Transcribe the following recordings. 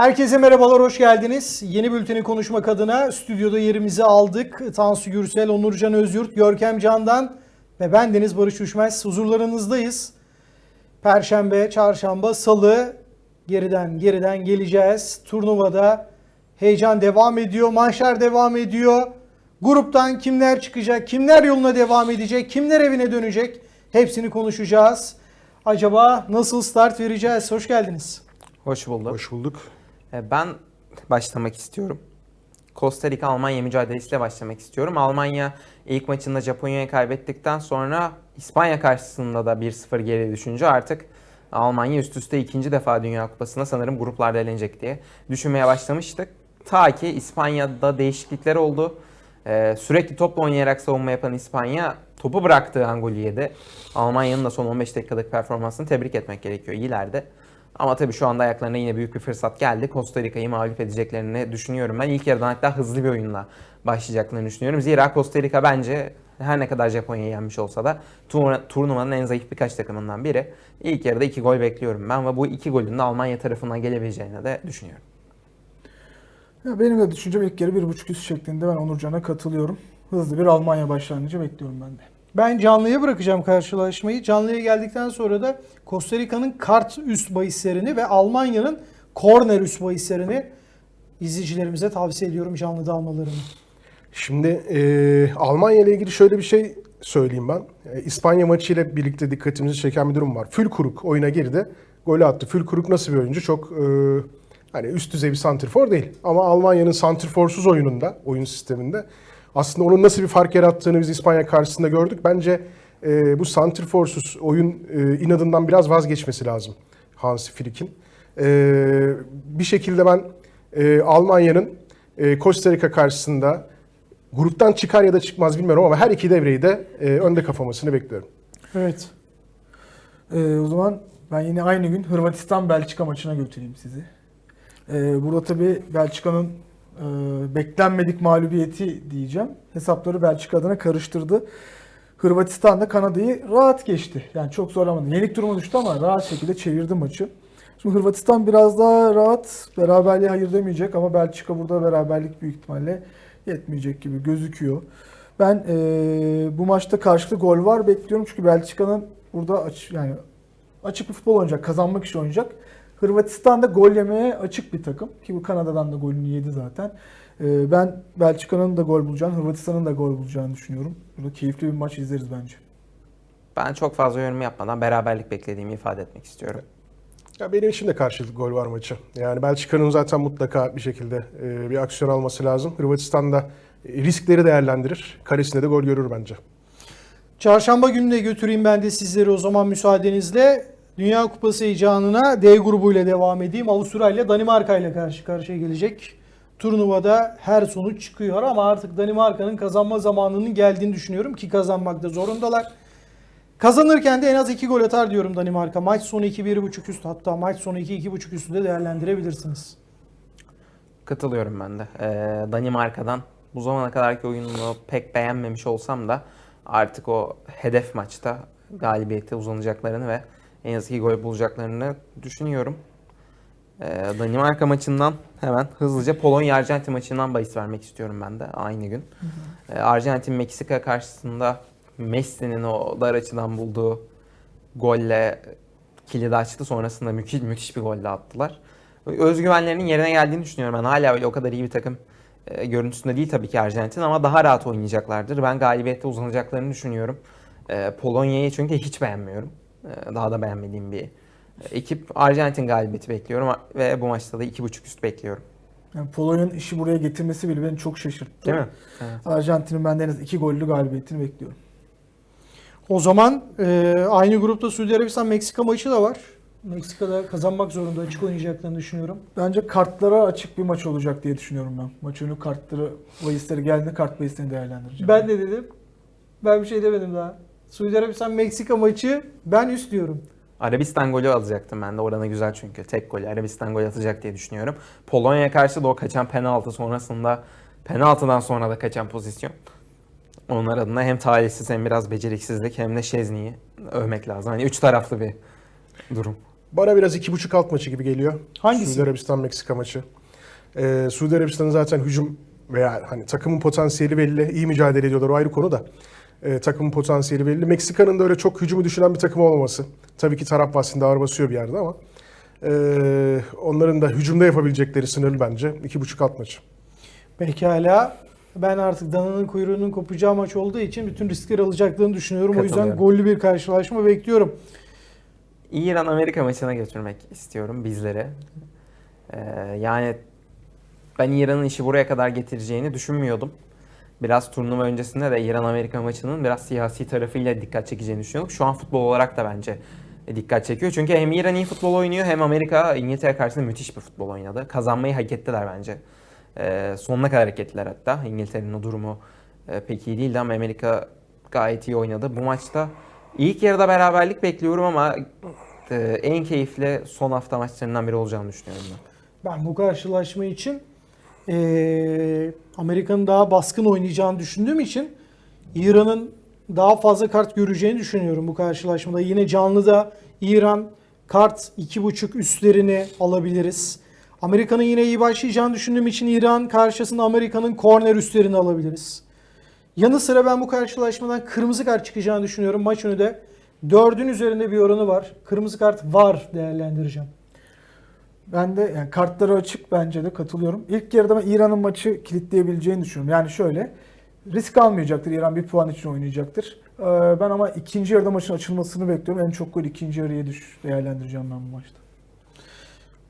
Herkese merhabalar, hoş geldiniz. Yeni bülteni konuşmak adına stüdyoda yerimizi aldık. Tansu Gürsel, Onurcan Özyurt, Görkem Candan ve ben Deniz Barış Üşmez. Huzurlarınızdayız. Perşembe, çarşamba, salı geriden geriden geleceğiz. Turnuvada heyecan devam ediyor, manşer devam ediyor. Gruptan kimler çıkacak, kimler yoluna devam edecek, kimler evine dönecek hepsini konuşacağız. Acaba nasıl start vereceğiz? Hoş geldiniz. Hoş bulduk. Hoş bulduk. Ee, Ben başlamak istiyorum. Costa Rica Almanya mücadelesiyle başlamak istiyorum. Almanya ilk maçında Japonya'ya kaybettikten sonra İspanya karşısında da 1-0 geri düşünce artık Almanya üst üste ikinci defa Dünya Kupası'na sanırım gruplarda elenecek diye düşünmeye başlamıştık. Ta ki İspanya'da değişiklikler oldu. Ee, sürekli topla oynayarak savunma yapan İspanya topu bıraktığı an golü yedi. Almanya'nın da son 15 dakikalık performansını tebrik etmek gerekiyor. İyilerdi. Ama tabii şu anda ayaklarına yine büyük bir fırsat geldi. Costa Rica'yı mağlup edeceklerini düşünüyorum ben. İlk yarıdan hatta hızlı bir oyunla başlayacaklarını düşünüyorum. Zira Costa Rica bence her ne kadar Japonya'yı yenmiş olsa da turnu- turnuvanın en zayıf birkaç takımından biri. İlk yarıda iki gol bekliyorum ben ve bu iki golün de Almanya tarafından gelebileceğini de düşünüyorum. Ya benim de düşüncem ilk yarı bir buçuk üst şeklinde ben Onurcan'a katılıyorum. Hızlı bir Almanya başlangıcı bekliyorum ben de. Ben canlıya bırakacağım karşılaşmayı. Canlıya geldikten sonra da Costa Rica'nın kart üst bahislerini ve Almanya'nın korner üst bahislerini izleyicilerimize tavsiye ediyorum canlıda almalarını. Şimdi e, Almanya ile ilgili şöyle bir şey söyleyeyim ben. E, İspanya maçı ile birlikte dikkatimizi çeken bir durum var. Fülkuruk oyuna girdi. Golü attı. Fülkuruk nasıl bir oyuncu? Çok e, hani üst düzey bir santrfor değil. Ama Almanya'nın santrforsuz oyununda, oyun sisteminde aslında onun nasıl bir fark yarattığını biz İspanya karşısında gördük. Bence e, bu santrforsuz oyun e, inadından biraz vazgeçmesi lazım Hans Flick'in. E, bir şekilde ben e, Almanya'nın e, Costa Rica karşısında gruptan çıkar ya da çıkmaz bilmiyorum ama her iki devreyi de e, önde kapamasını bekliyorum. Evet. Ee, o zaman ben yine aynı gün Hırvatistan-Belçika maçına götüreyim sizi. Ee, burada tabii Belçika'nın e, beklenmedik mağlubiyeti diyeceğim. Hesapları Belçika adına karıştırdı. Hırvatistan da Kanada'yı rahat geçti. Yani çok zorlamadı. Yenik duruma düştü ama rahat şekilde çevirdi maçı. Şimdi Hırvatistan biraz daha rahat. Beraberliğe hayır demeyecek ama Belçika burada beraberlik büyük ihtimalle yetmeyecek gibi gözüküyor. Ben eee, bu maçta karşılıklı gol var bekliyorum çünkü Belçika'nın burada aç, yani açık bir futbol oynayacak, kazanmak için oynayacak. Hırvatistan da gol yemeye açık bir takım ki bu Kanada'dan da golünü yedi zaten. Eee, ben Belçika'nın da gol bulacağını, Hırvatistan'ın da gol bulacağını düşünüyorum. Burada keyifli bir maç izleriz bence. Ben çok fazla yorum yapmadan beraberlik beklediğimi ifade etmek istiyorum. Ya benim için de karşılıklı gol var maçı. Yani Belçika'nın zaten mutlaka bir şekilde e, bir aksiyon alması lazım. Hırvatistan da e, riskleri değerlendirir. Kalesinde de gol görür bence. Çarşamba gününe götüreyim ben de sizleri o zaman müsaadenizle. Dünya Kupası heyecanına D grubuyla devam edeyim. Avusturya ile Danimarka ile karşı karşıya gelecek. Turnuvada her sonuç çıkıyor ama artık Danimarka'nın kazanma zamanının geldiğini düşünüyorum ki kazanmakta zorundalar. Kazanırken de en az 2 gol atar diyorum Danimarka. Maç sonu 2-1.5 üst hatta maç sonu 2-2.5 üstü de değerlendirebilirsiniz. Katılıyorum ben de. Ee, Danimarka'dan bu zamana kadarki oyununu pek beğenmemiş olsam da artık o hedef maçta galibiyete uzanacaklarını ve en az iki gol bulacaklarını düşünüyorum. Ee, Danimarka maçından hemen hızlıca Polonya-Arjantin maçından bahis vermek istiyorum ben de aynı gün. Ee, Arjantin Meksika karşısında Messi'nin o dar açıdan bulduğu golle kilidi açtı. Sonrasında müthiş, müthiş bir gol de attılar. Özgüvenlerinin yerine geldiğini düşünüyorum. Ben hala öyle o kadar iyi bir takım e, görüntüsünde değil tabii ki Arjantin ama daha rahat oynayacaklardır. Ben galibiyette uzanacaklarını düşünüyorum. E, Polonya'yı çünkü hiç beğenmiyorum. E, daha da beğenmediğim bir e, ekip. Arjantin galibiyeti bekliyorum ve bu maçta da 2.5 üst bekliyorum. Yani Polonya'nın işi buraya getirmesi bile beni çok şaşırttı. Değil mi? Evet. Arjantin'in benden en az 2 gollü galibiyetini bekliyorum. O zaman e, aynı grupta Suudi Arabistan Meksika maçı da var. Meksika'da kazanmak zorunda açık oynayacaklarını düşünüyorum. Bence kartlara açık bir maç olacak diye düşünüyorum ben. Maç önü kartları, bahisleri geldiğinde kart bahislerini değerlendireceğim. Ben de dedim. Ben bir şey demedim daha. Suudi Arabistan Meksika maçı ben üst diyorum. Arabistan golü alacaktım ben de. Oranı güzel çünkü. Tek golü Arabistan gol atacak diye düşünüyorum. Polonya'ya karşı da o kaçan penaltı sonrasında penaltıdan sonra da kaçan pozisyon. Onlar adına hem talihsiz hem biraz beceriksizlik hem de Şezni'yi övmek lazım. Hani üç taraflı bir durum. Bana biraz iki buçuk alt maçı gibi geliyor. Hangisi? Suudi Arabistan Meksika maçı. Ee, Suudi Arabistan'ın zaten hücum veya hani takımın potansiyeli belli. iyi mücadele ediyorlar o ayrı konu da. Ee, takımın potansiyeli belli. Meksika'nın da öyle çok hücumu düşünen bir takım olmaması. Tabii ki taraf bahsinde ağır basıyor bir yerde ama. ee, onların da hücumda yapabilecekleri sınırlı bence. İki buçuk alt maçı. Pekala. Ben artık dananın kuyruğunun kopacağı maç olduğu için bütün riskleri alacaklarını düşünüyorum. O yüzden gollü bir karşılaşma bekliyorum. İran-Amerika maçına götürmek istiyorum bizleri. Ee, yani ben İran'ın işi buraya kadar getireceğini düşünmüyordum. Biraz turnuva öncesinde de İran-Amerika maçının biraz siyasi tarafıyla dikkat çekeceğini düşünüyordum. Şu an futbol olarak da bence dikkat çekiyor. Çünkü hem İran iyi futbol oynuyor hem Amerika İngiltere karşısında müthiş bir futbol oynadı. Kazanmayı hak ettiler bence. Ee, sonuna kadar hak ettiler hatta. İngiltere'nin o durumu e, pek iyi değildi ama Amerika gayet iyi oynadı. Bu maçta ilk yarıda beraberlik bekliyorum ama e, en keyifli son hafta maçlarından biri olacağını düşünüyorum ben. Ben bu karşılaşma için eee, Amerika'nın daha baskın oynayacağını düşündüğüm için İran'ın daha fazla kart göreceğini düşünüyorum bu karşılaşmada. Yine canlıda İran kart 2.5 üstlerini alabiliriz. Amerika'nın yine iyi başlayacağını düşündüğüm için İran karşısında Amerika'nın korner üstlerini alabiliriz. Yanı sıra ben bu karşılaşmadan kırmızı kart çıkacağını düşünüyorum. Maç önü de 4'ün üzerinde bir oranı var. Kırmızı kart var değerlendireceğim. Ben de yani kartları açık bence de katılıyorum. İlk yarıda ben İran'ın maçı kilitleyebileceğini düşünüyorum. Yani şöyle risk almayacaktır. İran bir puan için oynayacaktır. Ee, Ben ama ikinci yarıda maçın açılmasını bekliyorum. En çok gol ikinci yarıya düş değerlendireceğim ben bu maçta.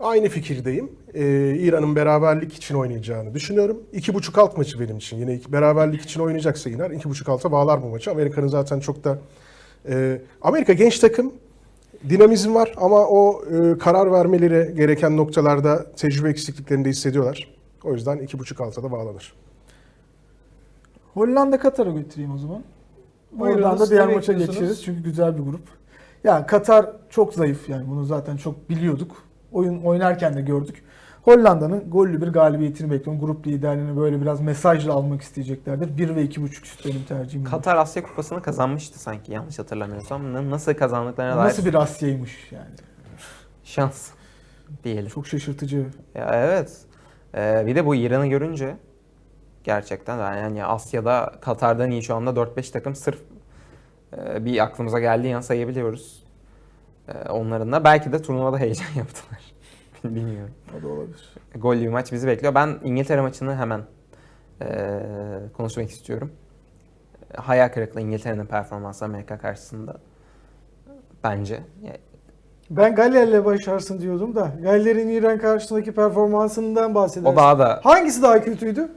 Aynı fikirdeyim. Ee, İran'ın beraberlik için oynayacağını düşünüyorum. İki buçuk alt maçı benim için. Yine beraberlik için oynayacaksa İran iki buçuk alta bağlar bu maçı. Amerika'nın zaten çok da... e, Amerika genç takım. Dinamizm var ama o e, karar vermeleri gereken noktalarda tecrübe eksikliklerini de hissediyorlar. O yüzden iki buçuk alta da bağlanır. Hollanda Katar'a götüreyim o zaman. Oradan da diğer maça geçeriz çünkü güzel bir grup. Ya Katar çok zayıf yani bunu zaten çok biliyorduk. Oyun oynarken de gördük. Hollanda'nın gollü bir galibiyetini bekliyorum. Grup liderliğini böyle biraz mesajla almak isteyeceklerdir. 1 ve 2.5 üst benim tercihim. Katar Asya Kupası'nı kazanmıştı sanki yanlış hatırlamıyorsam. Nasıl kazandıklarına dair Nasıl bir Asya'ymış yani. şans diyelim. Çok şaşırtıcı. Ya evet. Ee, bir de bu İran'ı görünce gerçekten yani yani Asya'da Katar'dan iyi şu anda 4-5 takım sırf e, bir aklımıza geldiği yan sayabiliyoruz. E, onların da belki de turnuvada heyecan yaptılar. Bilmiyorum. O da olabilir. Gollü bir maç bizi bekliyor. Ben İngiltere maçını hemen e, konuşmak istiyorum. Hayal kırıklığı İngiltere'nin performansı Amerika karşısında. Bence. Ben Galler'le başlarsın diyordum da Galler'in İran karşısındaki performansından bahsedersin. o daha da Hangisi daha kötüydü?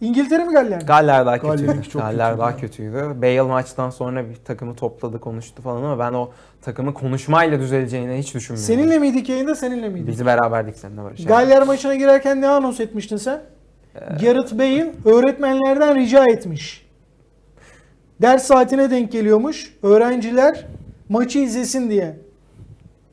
İngiltere mi Galler mi? Galler daha Galler'inki kötüydü. çok Galler kötüydü daha ya. kötüydü. Bale maçtan sonra bir takımı topladı, konuştu falan ama ben o takımın konuşmayla düzeleceğini hiç düşünmüyorum. Seninle miydik yayında seninle miydik? Bizi beraberdik seninle Barış. Galler maçına girerken ne anons etmiştin sen? Gareth Bale öğretmenlerden rica etmiş. Ders saatine denk geliyormuş. Öğrenciler maçı izlesin diye.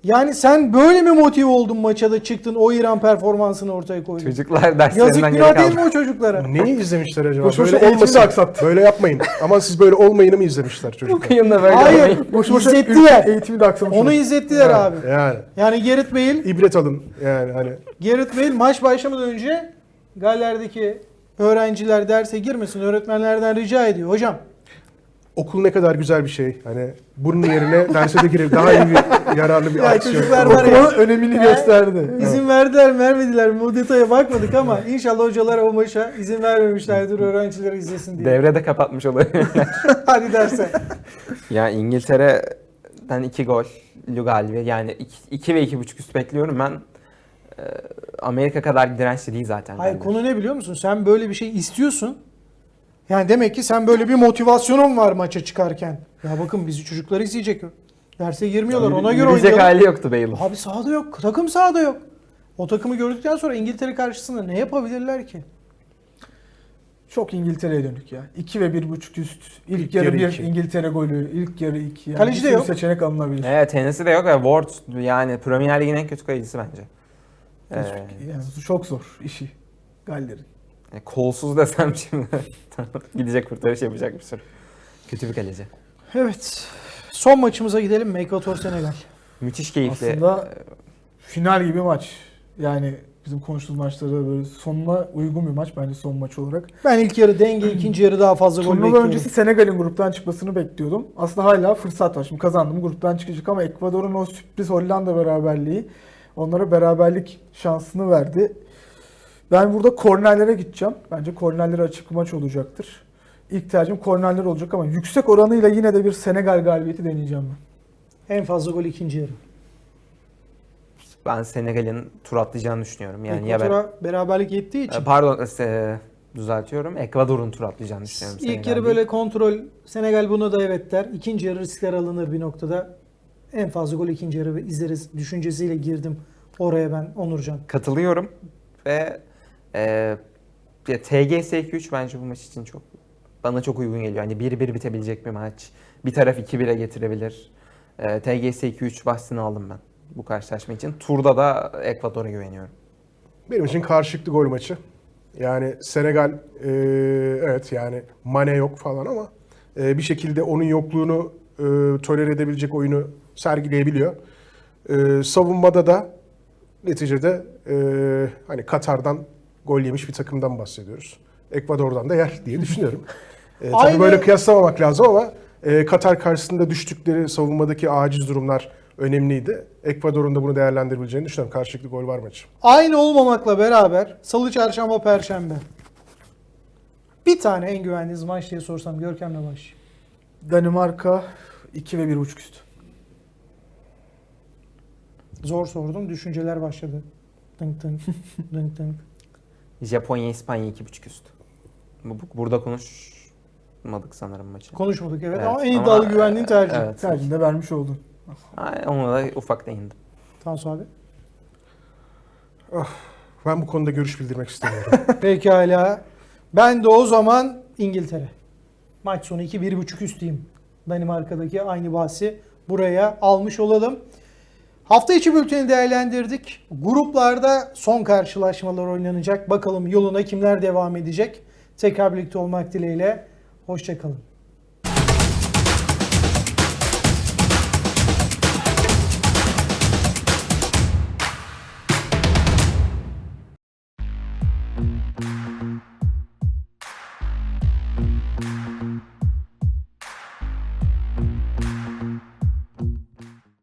Yani sen böyle mi motive oldun maça da çıktın o İran performansını ortaya koydun? Çocuklar Yazık derslerinden günah geri değil mi o çocuklara? Neyi izlemişler acaba? Boş eğitimi olmasın. de aksattı. Böyle yapmayın. Aman siz böyle olmayını mı izlemişler çocuklar? kıyımda böyle Hayır. Boş boşuna İzlettiler. eğitimi de aksamış. Onu izlettiler Yani, abi. Yani Yani Gareth Bale ibret alın. Yani hani Gareth Bale maç başlamadan önce Galler'deki öğrenciler derse girmesin öğretmenlerden rica ediyor. Hocam okul ne kadar güzel bir şey. Hani bunun yerine derse de girip daha iyi bir yararlı bir Ya aksiyon. çocuklar var ya. Okumanın önemini Ya, gösterdi. izin verdiler mi vermediler mi o detaya bakmadık ama inşallah hocalar o maça izin vermemişlerdir öğrencileri izlesin diye. Devrede kapatmış oluyor. Hadi derse. ya İngiltere'den 2 gol galibi yani 2 ve 2.5 üst bekliyorum ben. e, Amerika kadar dirençli değil zaten. Hayır bence. konu ne biliyor musun? Sen böyle bir şey istiyorsun. Yani demek ki sen böyle bir motivasyonun var maça çıkarken. Ya bakın bizi çocuklar izleyecek. Derse girmiyorlar ona göre oynayalım. hali yoktu Bale'ın. Abi sahada yok. Takım sahada yok. O takımı gördükten sonra İngiltere karşısında ne yapabilirler ki? Çok İngiltere'ye dönük ya. 2 ve 1.5 üst. İlk, İlk yarı yarı 1 iki. İngiltere golü. ilk yarı 2. Yani Kaleci bir de sürü yok. seçenek alınabilir. Evet tenisi de yok ve Ward yani Premier Lig'in en kötü kalecisi bence. Ee, Yani çok zor işi. Galler'in. Yani kolsuz desem şimdi gidecek kurtarış yapacak bir sürü. Kötü bir kaleci. Evet. Son maçımıza gidelim. Ekvator Senegal. Müthiş keyifli. Aslında final gibi maç. Yani bizim konuştuğumuz maçlarda böyle sonuna uygun bir maç bence son maç olarak. Ben ilk yarı denge, ikinci yarı daha fazla gol Turnuva bekliyorum. öncesi Senegal'in gruptan çıkmasını bekliyordum. Aslında hala fırsat var. Şimdi kazandım gruptan çıkacak ama Ekvador'un o sürpriz Hollanda beraberliği onlara beraberlik şansını verdi. Ben burada kornerlere gideceğim. Bence kornerlere açık maç olacaktır. İlk tercihim kornerler olacak ama yüksek oranıyla yine de bir Senegal galibiyeti deneyeceğim ben. En fazla gol ikinci yarı. Ben Senegal'in tur atlayacağını düşünüyorum. Yani ya ben, beraberlik yettiği için. E, pardon e, düzeltiyorum. Ekvador'un tur atlayacağını düşünüyorum. İlk Senegal yarı değil. böyle kontrol, Senegal buna da evet der. İkinci yarı riskler alınır bir noktada. En fazla gol ikinci yarı ve izleriz düşüncesiyle girdim oraya ben Onurcan. Katılıyorum ve e, ya TGS 2-3 bence bu maç için çok bana çok uygun geliyor. Hani 1-1 bitebilecek bir maç. Bir taraf 2-1'e getirebilir. E, TGS 2-3 bahsini aldım ben bu karşılaşma için. Turda da Ekvador'a güveniyorum. Benim için karşılıklı gol maçı. Yani Senegal e, evet yani Mane yok falan ama e, bir şekilde onun yokluğunu e, tolere edebilecek oyunu sergileyebiliyor. E, savunmada da neticede e, hani Katar'dan gol yemiş bir takımdan bahsediyoruz. Ekvador'dan da yer diye düşünüyorum. E, tabii Aynı- böyle kıyaslamamak lazım ama e, Katar karşısında düştükleri savunmadaki aciz durumlar önemliydi. Ekvador'un da bunu değerlendirebileceğini düşünüyorum. Karşılıklı gol var maçı. Aynı olmamakla beraber Salı, Çarşamba, Perşembe. Bir tane en güvendiğiniz maç diye sorsam Görkem'le baş. Danimarka 2 ve 1.5 üst. Zor sordum. Düşünceler başladı. Tınk tınk. tınk tınk. Japonya İspanya 2.5 üst. Bu, bu- burada konuşmadık sanırım maçı. Konuşmadık evet, Evet, ama en ama- iddialı güvendiğin tercih. Evet. Tercihini de vermiş oldun. Ay, Ona da ufak değindim. Tansu abi. Ben bu konuda görüş bildirmek istemiyorum. Pekala. Ben de o zaman İngiltere. Maç sonu 2-1.5 üsteyim. Danimarka'daki aynı bahsi buraya almış olalım. Hafta içi bülteni değerlendirdik. Gruplarda son karşılaşmalar oynanacak. Bakalım yoluna kimler devam edecek. Tekrar birlikte olmak dileğiyle. Hoşçakalın.